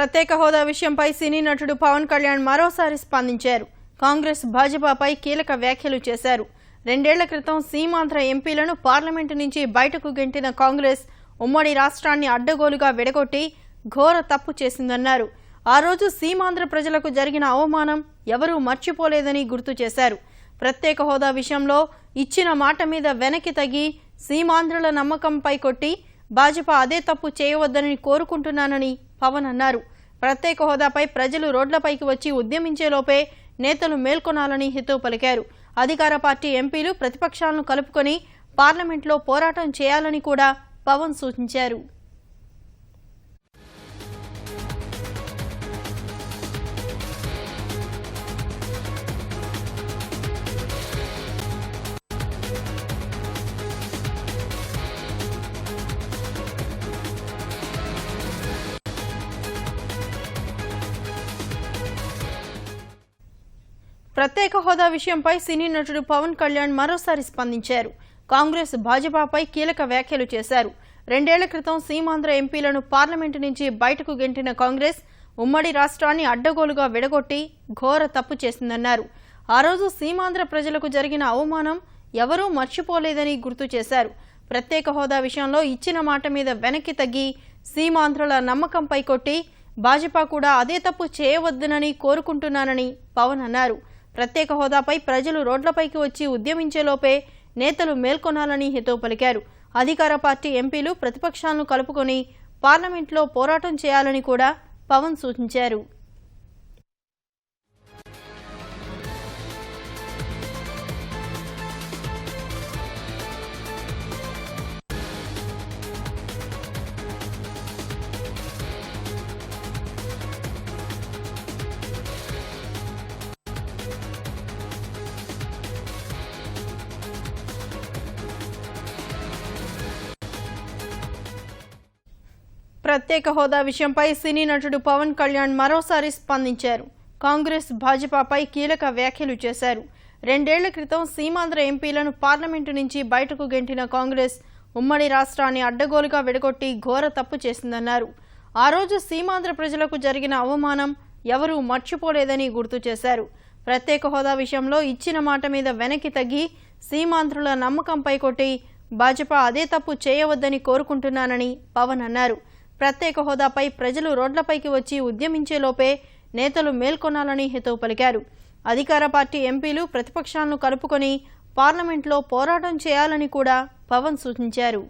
ప్రత్యేక హోదా విషయంపై సినీ నటుడు పవన్ కళ్యాణ్ మరోసారి స్పందించారు. కాంగ్రెస్ భాజపాపై కీలక వ్యాఖ్యలు చేశారు. రెండేళ్ళ క్రితం సీమాంధ్ర ఎంపీలను పార్లమెంటు నుంచి బయటకు గెంటిన కాంగ్రెస్ ఉమ్మడి రాష్ట్రాన్ని అడ్డగోలుగా విడగొట్టి ఘోర తప్పు చేసిందన్నారు. ఆ రోజు సీమాంధ్ర ప్రజలకు జరిగిన అవమానం ఎవరూ మర్చిపోలేదని గుర్తు చేశారు. ప్రత్యేక హోదా విషయంలో ఇచ్చిన మాట మీద వెనక్కి తగ్గి సీమాంధ్రుల నమ్మకంపై కొట్టి భాజపా అదే తప్పు చేయవద్దని కోరుకుంటున్నానని పవన్ అన్నారు. ప్రత్యేక హోదాపై ప్రజలు రోడ్లపైకి వచ్చి ఉద్యమించేలోపే నేతలు మేల్కొనాలని హితవు పలికారు. అధికార పార్టీ ఎంపీలు ప్రతిపక్షాలను కలుపుకొని పార్లమెంట్లో పోరాటం చేయాలని కూడా పవన్ సూచించారు. ప్రత్యేక హోదా విషయంపై సినీ నటుడు పవన్ కళ్యాణ్ మరోసారి స్పందించారు. కాంగ్రెస్ భాజపాపై కీలక వ్యాఖ్యలు చేశారు. రెండేళ్ళ క్రితం సీమాంధ్ర ఎంపీలను పార్లమెంటు నుంచి బయటకు గెంటిన కాంగ్రెస్ ఉమ్మడి రాష్ట్రాన్ని అడ్డగోలుగా విడగొట్టి ఘోర తప్పు చేసిందన్నారు. ఆ రోజు సీమాంధ్ర ప్రజలకు జరిగిన అవమానం ఎవరూ మర్చిపోలేదని గుర్తు చేశారు. ప్రత్యేక హోదా విషయంలో ఇచ్చిన మాట మీద వెనక్కి తగ్గి సీమాంధ్రుల నమ్మకంపై కొట్టి భాజపా కూడా అదే తప్పు చేయవద్దునని కోరుకుంటున్నానని పవన్ అన్నారు. ప్రత్యేక హోదాపై ప్రజలు రోడ్లపైకి వచ్చి ఉద్యమించేలోపే నేతలు మేల్కొనాలని హితవు పలికారు. అధికార పార్టీ ఎంపీలు ప్రతిపక్షాలను కలుపుకొని పార్లమెంట్లో పోరాటం చేయాలని కూడా పవన్ సూచించారు. ప్రత్యేక హోదా విషయంపై సినీ నటుడు పవన్ కళ్యాణ్ మరోసారి స్పందించారు. కాంగ్రెస్ భాజపాపై కీలక వ్యాఖ్యలు చేశారు. రెండేళ్ళ క్రితం సీమాంధ్ర ఎంపీలను పార్లమెంటు నుంచి బయటకు గెంటిన కాంగ్రెస్ ఉమ్మడి రాష్ట్రాన్ని అడ్డగోలుగా విడగొట్టి ఘోర తప్పు చేసిందన్నారు. ఆ రోజు సీమాంధ్ర ప్రజలకు జరిగిన అవమానం ఎవరూ మర్చిపోలేదని గుర్తు చేశారు. ప్రత్యేక హోదా విషయంలో ఇచ్చిన మాట మీద వెనక్కి తగ్గి సీమాంధ్రుల నమ్మకంపై కొట్టి భాజపా అదే తప్పు చేయవద్దని కోరుకుంటున్నానని పవన్ అన్నారు. ప్రత్యేక హోదాపై ప్రజలు రోడ్లపైకి వచ్చి ఉద్యమించేలోపే నేతలు మేల్కొనాలని హితవు పలికారు. అధికార పార్టీ ఎంపీలు ప్రతిపక్షాలను కలుపుకొని పార్లమెంట్లో పోరాటం చేయాలని కూడా పవన్ సూచించారు.